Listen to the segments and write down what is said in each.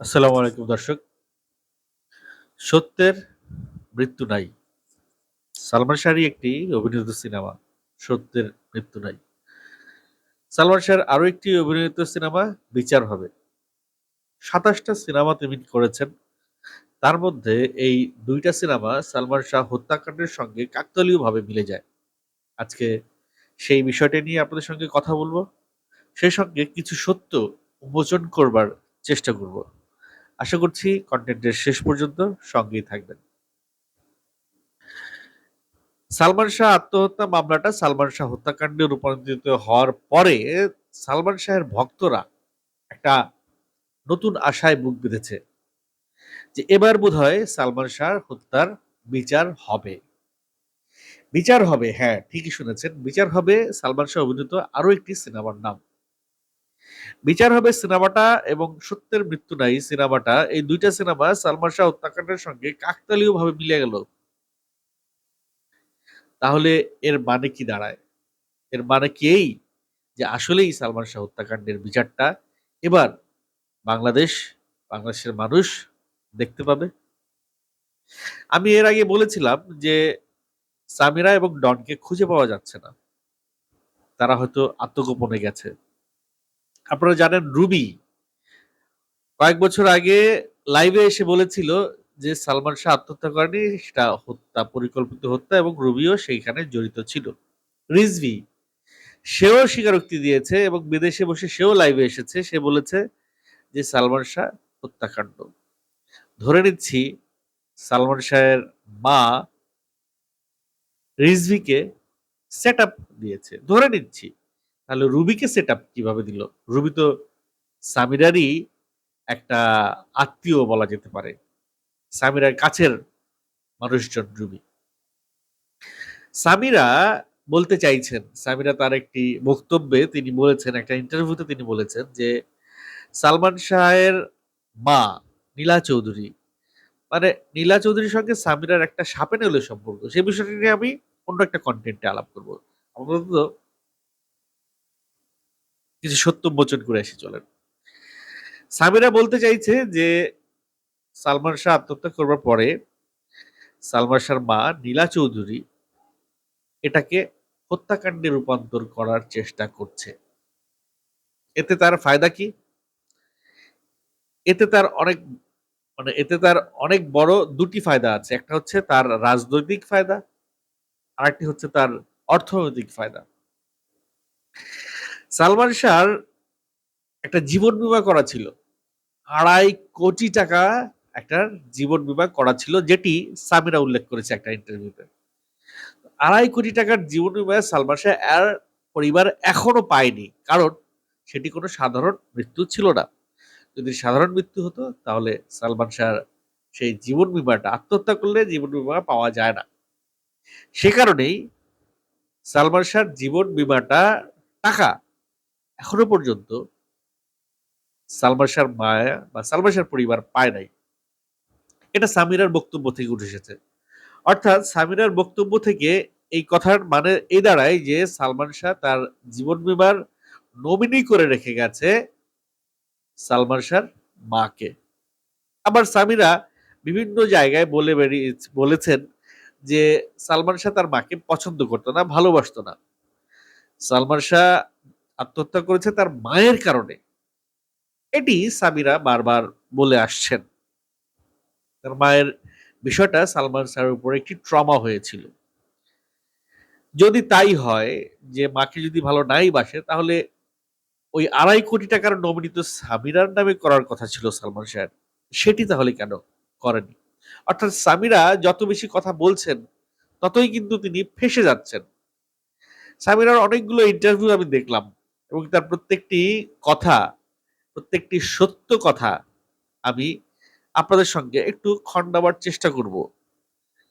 আসসালামু আলাইকুম দর্শক। সত্যের মৃত্যু নাই। সালমান শাহরই একটি অভিনীত সিনেমা, সত্যের মৃত্যু নাই। সালমান শাহর আরও একটি অভিনীত সিনেমা, বিচার হবে। সাতাশটা সিনেমা তিনি করেছেন। তার মধ্যে এই দুইটা সিনেমা সালমান শাহ হত্যাকাণ্ডের সঙ্গে কাকতালীয়ভাবে মিলে যায়। আজকে সেই বিষয়টা নিয়ে আপনাদের সঙ্গে কথা বলব। সেই সঙ্গে কিছু সত্য উন্মোচন করবার চেষ্টা করব। আশা করছি কন্টেন্টের শেষ পর্যন্ত সঙ্গেই থাকবেন। সালমান শাহ আত্মহত্যা মামলাটা সালমান শাহ হত্যাকাণ্ডে রূপান্তরিত হওয়ার পরে সালমান শাহের ভক্তরা একটা নতুন আশায় বুক বেঁধেছে যে এবার বোধ হয় সালমান শাহ হত্যার বিচার হবে। বিচার হবে হ্যাঁ ঠিকই শুনেছেন। বিচার হবে সালমান শাহ অভিনীত আরও একটি সিনেমার নাম। বিচার হবে সিনেমাটা এবং সত্যের মৃত্যু নাই সিনেমাটা। এই দুইটা সিনেমা সালমান শাহ হত্যাকাণ্ডের সঙ্গে কাকতালীয় ভাবে মিলে গেল। তাহলে এর মানে কি দাঁড়ায়? এর মানে কি এই? যে আসলেই সালমান শাহ হত্যাকাণ্ডের বিচারটা এবার বাংলাদেশ, বাংলাদেশের মানুষ দেখতে পাবে। আমি এর আগে বলেছিলাম যে সামিরা এবং ডনকে খুঁজে পাওয়া যাচ্ছে না। তারা হয়তো আত্মগোপনে গেছে। আপনারা জানেন রুবি। কয়েক বছর আগে লাইভে এসে বলেছিল যে সালমান শাহ আত্মহত্যা করেনি, সেটা হত্যা, পরিকল্পিত হত্যা এবং রুবিও সেইখানে জড়িত ছিল। রিজভি, সেও স্বীকারোক্তি দিয়েছে এবং বিদেশে বসে সেও লাইভে এসেছে। সে বলেছে যে সালমান শাহ হত্যাকাণ্ড। ধরে নিচ্ছি, সালমান শাহের মা রিজভিকে সেট দিয়েছে। ধরে নিচ্ছি তাহলে রুবিকে সেট আপ কীভাবে দিল? রুবি তো সামিরারই একটা আত্মীয় বলা যেতে পারে। সামিরার কাছের মানুষজন রুবি। সামিরা বলতে চাইছেন, সামিরা তার একটি বক্তব্যে তিনি বলেছেন, একটা ইন্টারভিউতে তিনি বলেছেন যে, সালমান শাহের মা নীলা চৌধুরী মানে নীলা চৌধুরীর সঙ্গে সামিরার একটা সাপে নেলে সম্পর্ক। সে বিষয়টি নিয়ে আমি অন্য একটা কন্টেন্টে আলাপ করব। আপাতত কিছু সত্য মোচন করে এসে চলেন। সামিরা বলতে চাইছে যে, সালমান শাহ আত্মহত্যা করবার পরে সালমান শাহর মা নীলা চৌধুরী এটাকে হত্যাকাণ্ডে রূপান্তর করার চেষ্টা করছে। এতে তার ফায়দা কি? এতে তার অনেক মানে এতে তার অনেক বড় দুটি ফায়দা আছে। একটা হচ্ছে তার রাজনৈতিক ফায়দা, আরেকটি হচ্ছে তার অর্থনৈতিক ফায়দা। সালমান শাহর একটা জীবন বিমা করা ছিল। আড়াই কোটি টাকা একটা জীবন বিমা করা ছিল, যেটি সামিরা উল্লেখ করেছে একটা ইন্টারভিউতে। আড়াই কোটি টাকার জীবন বিমা সালমান শাহ আর পরিবার এখনও পায়নি, কারণ সেটি কোনো সাধারণ মৃত্যু ছিল না। যদি সাধারণ মৃত্যু হতো, তাহলে সালমান শাহর সেই জীবন বিমাটা, আত্মহত্যা করলে জীবন বিমা পাওয়া যায় না। সে কারণেই সালমান শাহর জীবন বিমাটা টাকা এখনও পর্যন্ত সালমান শাহর মায়া বা সালমান শাহর পরিবার পায় নাই। এটা সামিরার বক্তব্য থেকে উঠে এসেছে। অর্থাৎ সামিরার বক্তব্য থেকে এই কথার মানে এই দাঁড়ায় যে সালমান শাহ তার জীবন বিমার নমিনি করে রেখে গেছে সালমান শাহর মাকে। আবার সামিরা বিভিন্ন জায়গায় বলে বেরিয়ে বলেছেন যে সালমান শাহ তার মাকে পছন্দ করতো না, ভালোবাসতো না। সালমান শাহ আত্মহত্যা করেছে তার মায়ের কারণে। এটি সামিরা বারবার বলে আসছেন। তার মায়ের বিষয়টা সালমান শাহের উপর একটি ট্রমা হয়েছিল। যদি তাই হয় যে মাকে যদি ভালো নাই বাসে, তাহলে ওই আড়াই কোটি টাকার নমিনিত সামিরার নামে করার কথা ছিল সালমান শাহের সেটি তাহলে কেন করেনি অর্থাৎ সামিরা যত বেশি কথা বলছেন, ততই কিন্তু তিনি ফেসে যাচ্ছেন। সামিরার অনেকগুলো ইন্টারভিউ আমি দেখলাম। এবং তার প্রত্যেকটি কথা, প্রত্যেকটি সত্য কথা আমি আপনাদের সঙ্গে একটু খণ্ডাবার চেষ্টা করব।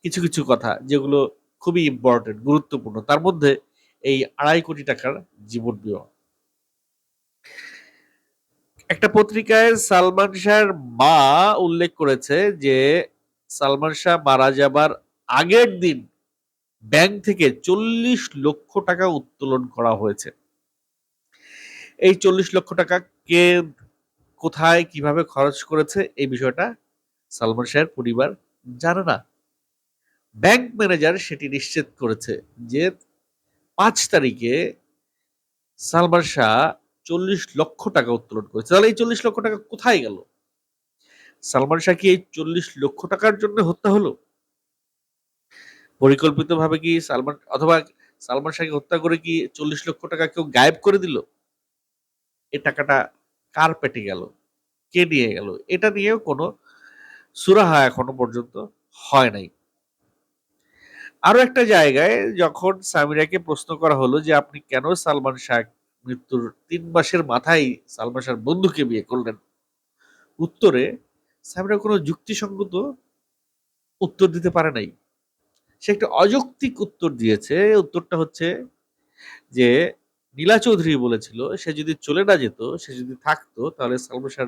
কিছু কিছু কথা যেগুলো খুবই ইম্পর্টেন্ট গুরুত্বপূর্ণ। তার মধ্যে এই আড়াই কোটি টাকার জীবন বিমা। একটা পত্রিকায় সালমান শাহর মা উল্লেখ করেছে যে, সালমান শাহ মারা যাবার আগের দিন ব্যাংক থেকে চল্লিশ লক্ষ টাকা উত্তোলন করা হয়েছে। এই চল্লিশ লক্ষ টাকা কে কোথায় কীভাবে খরচ করেছে এই বিষয়টা সালমান শাহের পরিবার জানে না। ব্যাংক ম্যানেজার সেটি নিশ্চিত করেছে যে পাঁচ তারিখে সালমান শাহ চল্লিশ লক্ষ টাকা উত্তোলন করেছে। তাহলে এই চল্লিশ লক্ষ টাকা কোথায় গেল? সালমান শাহ কি এই চল্লিশ লক্ষ টাকার জন্য হত্যা হলো? পরিকল্পিতভাবে কি সালমান অথবা সালমান শাহকে হত্যা করে কি চল্লিশ লক্ষ টাকা কেউ গায়েব করে দিল? এই টাকাটা কার পেটে গেল? কে নিয়ে গেল? এটা নিয়েও কোনো সুরাহা এখনও পর্যন্ত হয় নাই। আরও একটা জায়গায় যখন সামিরাকে প্রশ্ন করা হলো যে, আপনি কেন সালমান শাহ মৃত্যুর তিন মাসের মাথায় সালমান শাহর বন্ধুকে বিয়ে করলেন? উত্তরে, সামিরা কোনো যুক্তিসঙ্গত উত্তর দিতে পারে নাই। সে একটা অযৌক্তিক উত্তর দিয়েছে। উত্তরটা হচ্ছে যে নীলা চৌধুরী বলেছিল, সে যদি চলে না যেত, সে যদি থাকতো, তাহলে সালমান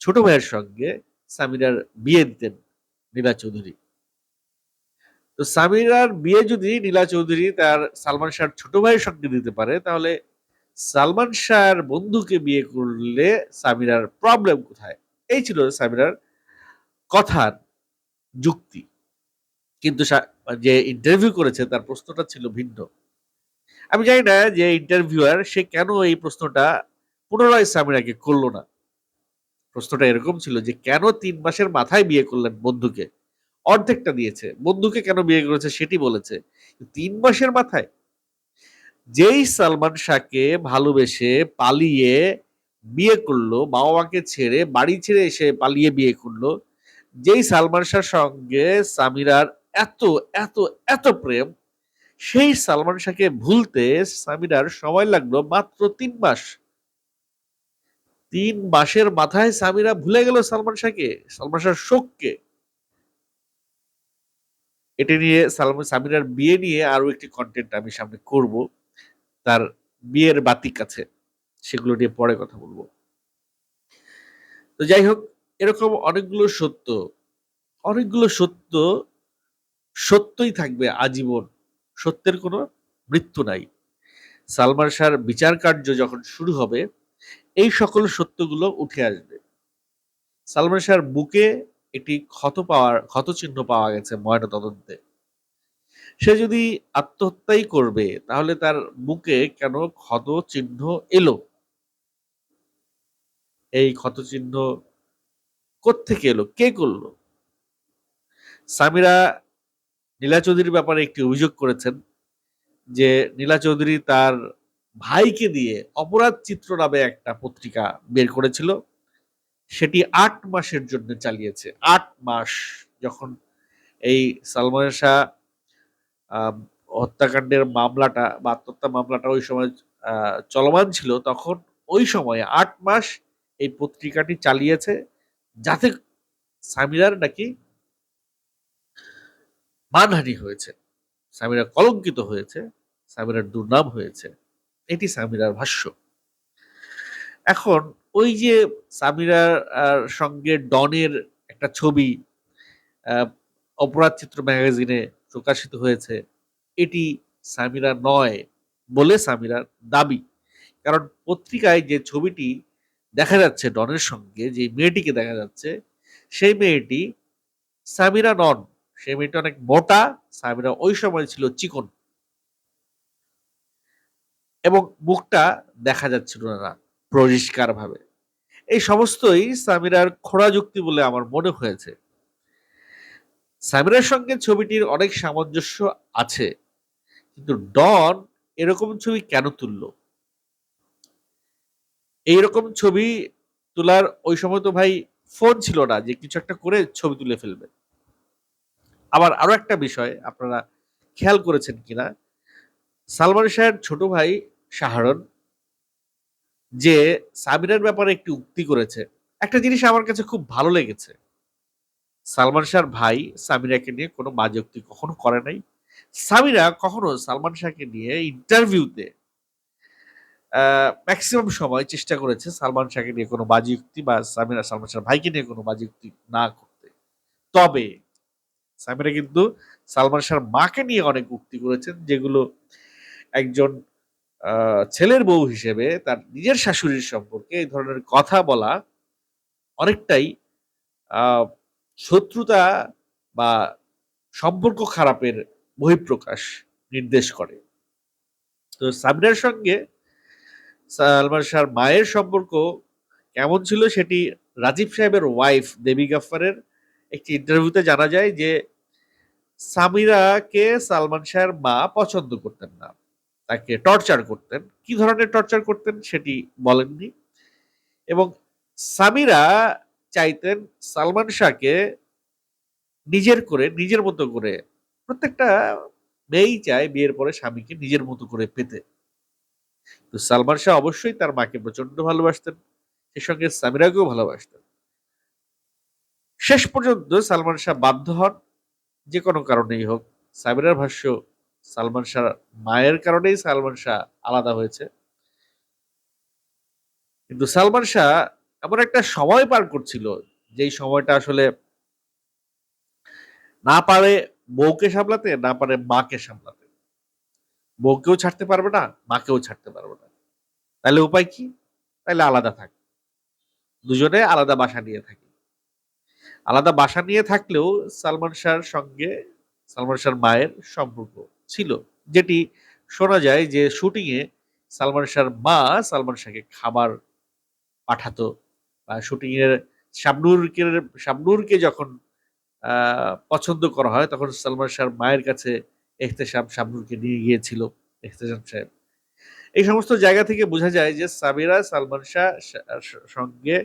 ছোট ভাইয়ের সঙ্গে সামিরার বিয়ে দিতেন নীলা চৌধুরী। তো সামিরার বিয়ে যদি নীলা চৌধুরী তার সালমান শাহর ছোট ভাইয়ের সঙ্গে দিতে পারে, তাহলে সালমান শাহর বন্ধুকে বিয়ে করলে সামিরার প্রবলেম কোথায়? এই ছিল সামিরার কথার যুক্তি। কিন্তু যে ইন্টারভিউ করেছে, তার প্রশ্নটা ছিল ভিন্ন। আমি জানি না যে ইন্টারভিউয়ার সে কেন এই প্রশ্নটা পুনরায় সামিরাকে করল না। প্রশ্নটা এরকম ছিল যে, কেন তিন মাসের মাথায় বিয়ে করলেন বন্ধুকে? অর্ধেকটা দিয়েছে। বন্ধুকে কেন বিয়ে করেছে সেটি বলেছে। তিন মাসের মাথায়? যেই সালমান শাহকে ভালোবেসে পালিয়ে বিয়ে করল বাবা মাকে ছেড়ে বাড়ি ছেড়ে এসে পালিয়ে বিয়ে করল, যেই সালমান শাহর সঙ্গে সামিরার এত এত এত প্রেম সেই সালমান শাহকে ভুলতে সামিরার সময় লাগল মাত্র তিন মাস। তিন মাসের মাথায় সামিরা ভুলে গেল সালমান শাহকে, সালমান শাহর শোককে। এটা নিয়ে সালমান সামিরার বিয়ে নিয়ে আরও একটি কন্টেন্ট আমি সামনে করব, তার বিয়ের বাতিক আছে, সেগুলো নিয়ে পরে কথা বলব। তো যাই হোক, এরকম অনেকগুলো সত্য অনেকগুলো সত্য, সত্যই থাকবে আজীবন। সত্যের কোনো মৃত্যু নাই। সালমান শাহর বিচার কার্য যখন শুরু হবে, এই সকল সত্যগুলো উঠে আসবে। সালমান শাহর বুকে একটি ক্ষত পাওয়ার ক্ষত চিহ্ন পাওয়া গেছে ময়না তদন্তে সে যদি আত্মহত্যাই করবে, তাহলে তার বুকে কেন ক্ষত চিহ্ন এলো? এই ক্ষত চিহ্ন কোত্থেকে এলো? কে করল? সামিরা নীলা চৌধুরীর ব্যাপারে একটি অভিযোগ করেছেন যে নীলা চৌধুরী তার ভাইকে দিয়ে অপরাধ চিত্র নামে একটা পত্রিকা বের করেছিল। সেটি আট মাসের জন্য চালিয়েছে। আট মাস যখন এই সালমান শাহ হত্যাকাণ্ডের মামলাটা বা আত্মহত্যা মামলাটা ওই সময় চলমান ছিল, তখন ওই সময়ে আট মাস এই পত্রিকাটি চালিয়েছে। যাতে সামিরার নাকি মানহানি হয়েছে। সামিরা কলঙ্কিত হয়েছে, সামিরার দুর্নাম হয়েছে। এটি সামিরার ভাষ্য। এখন ওই যে সামিরার সঙ্গে ডনের একটা ছবি অপরাধ চিত্র ম্যাগাজিনে প্রকাশিত হয়েছে, এটি সামিরা নয় বলে সামিরার দাবি। কারণ পত্রিকায় যে ছবিটি দেখা যাচ্ছে ডনের সঙ্গে, যে মেয়েটিকে দেখা যাচ্ছে, সেই মেয়েটি সামিরা নন। সেই মেয়েটি অনেক মোটা, সামিরা ওই সময় ছিল চিকন। এবং মুখটা দেখা যাচ্ছিল না পরিষ্কার ভাবে এই সমস্তই সামিরার খোড়া যুক্তি বলে আমার মনে হয়েছে। সামিরার সঙ্গে ছবিটির অনেক সামঞ্জস্য আছে, কিন্তু ডন এরকম ছবি কেন তুলল? এইরকম ছবি তোলার ওই সময় তো ভাই ফোন ছিল না যে কিছু একটা করে ছবি তুলে ফেলবে। আবার আরও একটা বিষয় আপনারা খেয়াল করেছেন কিনা? সালমান শাহের ছোট ভাই শাহরন, যে সামিরার ব্যাপারে একটি উক্তি করেছে, একটা জিনিস আমার কাছে খুব ভালো লেগেছে। সালমান শাহর ভাই সামিরাকে নিয়ে কোনো বাজে উক্তি কখনো করে নাই। সামিরা কখনো সালমান শাহকে নিয়ে ইন্টারভিউতে ম্যাক্সিমাম সময় চেষ্টা করেছে সালমান শাহকে নিয়ে কোনো বাজি উক্তি বা সামিরা, সালমান শাহ ভাইকে নিয়ে কোনো বাজি উক্তি না করতে। তবে সামিরা কিন্তু সালমান শাহর মাকে নিয়ে অনেক উক্তি করেছেন, যেগুলো একজন ছেলের বউ হিসেবে তার নিজের শাশুড়ির সম্পর্কে এই ধরনের কথা বলা অনেকটাই শত্রুতা বা সম্পর্ক খারাপের বহিঃপ্রকাশ নির্দেশ করে। তো সামিরার সঙ্গে সালমান শাহর মায়ের সম্পর্ক কেমন ছিল সেটি রাজীব সাহেবের ওয়াইফ দেবী গাফফারের একটি ইন্টারভিউতে জানা যায় যে সামিরাকে সালমান শাহের মা পছন্দ করতেন না। তাকে টর্চার করতেন। কি ধরনের টর্চার করতেন সেটি বলেননি। এবং সামিরা চাইতেন সালমান শাহকে নিজের করে, নিজের মতো করে, প্রত্যেকটা মেয়েই চায় বিয়ের পরে স্বামীকে নিজের মতো করে পেতে। তো সালমান শাহ অবশ্যই তার মাকে প্রচণ্ড ভালোবাসতেন। সে সঙ্গে সামিরাকেও ভালোবাসতেন। শেষ পর্যন্ত সালমান শাহ বাধ্য হন, যে কোনো কারণেই হোক। সামিরার ভাষ্য, সালমান শাহ মায়ের কারণেই সালমান শাহ আলাদা হয়েছে। কিন্তু সালমান শাহ এমন একটা সময় পার করছিল, যেই সময়টা আসলে না পারে বউকে সামলাতে, না পারে মাকে সামলাতে। বউকেও ছাড়তে পারবে না, মাকেও ছাড়তে পারবে না। তাহলে উপায় কি? তাহলে আলাদা থাক। দুজনে আলাদা বাসা নিয়ে থাকি। আলাদা বাসা নিয়ে থাকলেও সালমান শাহর সঙ্গে সালমান শাহর মায়ের সম্পর্ক ছিল, যেটি শোনা যায় যে শুটিং এ সালমান শাহর মা সালমান শাহকে খাবার পাঠাতো। বা শুটিং এর শাবনুরকে শাবনুরকে যখন পছন্দ করা হয়, তখন সালমান শাহর মায়ের কাছে এহতেশাম শাবনুরকে নিয়ে গিয়েছিল এহতেশাম সাহেব। এই সমস্ত জায়গা থেকে বোঝা যায় যে সামিরা সালমান শাহ, সঙ্গে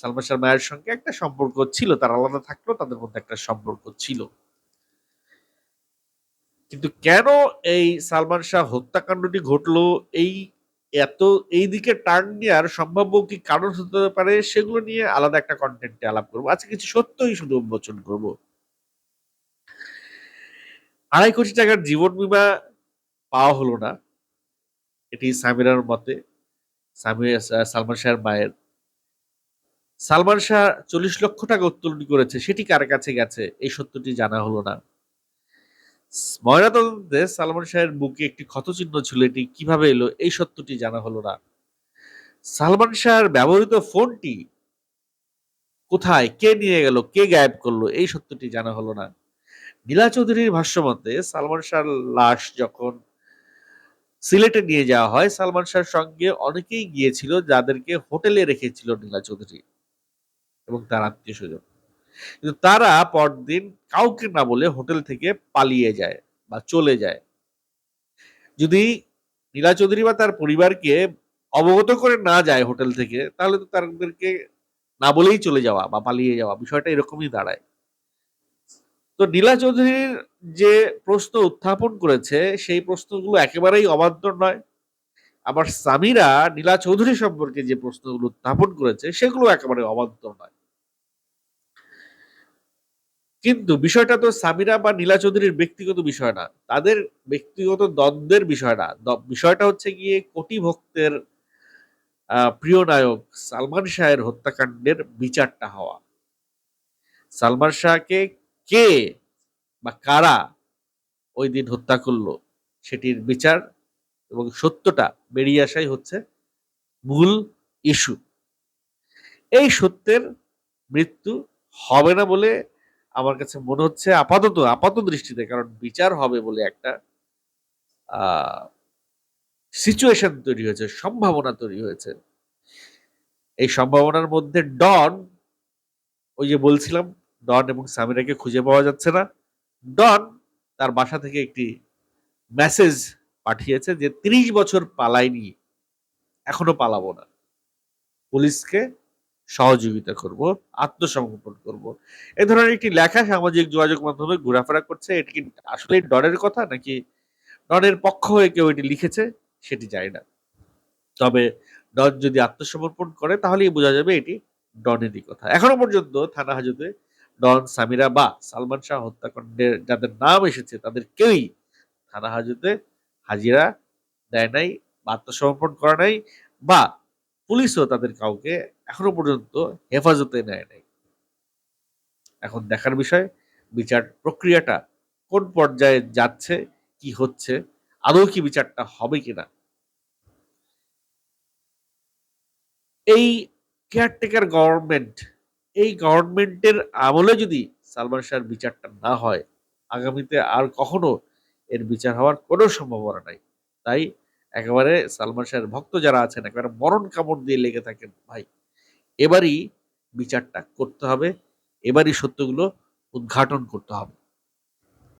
সালমান শাহর মায়ের সঙ্গে একটা সম্পর্ক ছিল, তার আলাদা থাকলেও তাদের মধ্যে একটা সম্পর্ক ছিল। কিন্তু কেন এই সালমান শাহ হত্যাকাণ্ডটি ঘটলো, এই এত, এই দিকে টার্ন নেওয়ার সম্ভাব্য কি কারণ হতে পারে, সেগুলো নিয়ে আলাদা একটা কন্টেন্টে আলাপ করব। আজকে কিছু সত্যই শুধু উন্মোচন করব। আড়াই কোটি টাকার জীবন বীমা পাওয়া হলো না, এটি সামিরার মতে সামির সালমান শাহের মায়ের। সালমান শাহ চল্লিশ লক্ষ টাকা উত্তোলন করেছে, সেটি কার কাছে গেছে? এই সত্যটি জানা হলো না। ময়নাতদন্তে সালমান শাহের বুকে একটি ক্ষতচিহ্ন ছিল, এটি কীভাবে এলো? এই সত্যটি জানা হলো না। সালমান শাহের ব্যবহৃত ফোনটি কোথায়? কে নিয়ে গেল? কে গায়েব করল? এই সত্যটি জানা হলো না। নীলা চৌধুরীর ভাষ্যমতে সালমান শাহর লাশ যখন সিলেটে নিয়ে যাওয়া হয়, সালমান শাহর সঙ্গে অনেকেই গিয়েছিল, যাদেরকে হোটেলে রেখেছিল নীলা চৌধুরী। এবং তার আত্মীয় স্বজন কিন্তু তারা পরদিন কাউকে না বলে হোটেল থেকে পালিয়ে যায় বা চলে যায়। যদি নীলা চৌধুরী বা তার পরিবারকে অবগত করে না যায় হোটেল থেকে, তাহলে তো তাদেরকে না বলেই চলে যাওয়া বা পালিয়ে যাওয়া, বিষয়টা এরকমই দাঁড়ায়। তো নীলা চৌধুরীর যে প্রশ্ন উত্থাপন করেছে, সেই প্রশ্নগুলো একেবারেই অবাধ্য নয়। আবার সামিরা নীলা চৌধুরী সম্পর্কে যে প্রশ্নগুলো উত্থাপন করেছে, সেগুলো একেবারে অবাধ্য নয়। কিন্তু বিষয়টা তো সামিরা বা নীলা চৌধুরীর ব্যক্তিগত বিষয় না। তাদের ব্যক্তিগত দ্বন্দ্বের বিষয় না। বিষয়টা হচ্ছে গিয়ে কোটি ভক্তের প্রিয় নায়ক সালমান শাহের হত্যাকাণ্ডের বিচারটা হওয়া। সালমান শাহকে কে বা কারা ওই দিন হত্যা করল সেটির বিচার এবং সত্যটা বেরিয়ে আসাই হচ্ছে মূল ইস্যু। এই সত্যের মৃত্যু হবে না বলে আমার কাছে মনে হচ্ছে আপাতত আপাত দৃষ্টিতে, কারণ বিচার হবে বলে একটা সিচুয়েশন তৈরি হয়েছে, সম্ভাবনা তৈরি হয়েছে। এই সম্ভাবনার মধ্যে ডন, ওই যে বলছিলাম, ডন এবং সামিরাকে খুঁজে পাওয়া যাচ্ছে না। ডন তার বাসা থেকে একটি মেসেজ পাঠিয়েছে যে, তিরিশ বছর পালাইনি, এখনও পালাবো না। পুলিশকে সহযোগিতা করব, আত্মসমর্পণ করব। এ ধরনের একটি লেখা সামাজিক যোগাযোগ মাধ্যমে ঘোরাফেরা করছে। এটি কি আসলে ডনের কথা নাকি ডনের পক্ষ হয়ে কেউ এটি লিখেছে? সেটি জানি না। তবে ডন যদি আত্মসমর্পণ করে, তাহলেই বোঝা যাবে এটি ডনেরই কথা। এখনও পর্যন্ত থানা হাজতে ডন সামিরা বা সালমান শাহ হত্যাকাণ্ডের যাদের নাম এসেছে, তাদের কেউই থানা হাজতে হাজিরা দেয় নাই বা আত্মসমর্পণ করা নাই বা পুলিশও তাদের কাউকে এখনও পর্যন্ত হেফাজতে নেয় নাই। এখন দেখার বিষয়, বিচার প্রক্রিয়াটা কোন পর্যায়ে যাচ্ছে, কি হচ্ছে, আদৌ কি বিচারটা হবে কিনা? এই কেয়ারটেকার গভর্নমেন্ট এই গভর্নমেন্টের আমলে যদি সালমান শাহর বিচারটা না হয়, আগামীতে আর কখনো এর বিচার হওয়ার কোনো সম্ভাবনা নাই। তাই একেবারে সালমান শাহের ভক্ত যারা আছেন, একেবারে মরণ কামড় দিয়ে লেগে থাকেন, ভাই। এবারই বিচারটা করতে হবে, এবারই সত্যগুলো উদ্ঘাটন করতে হবে।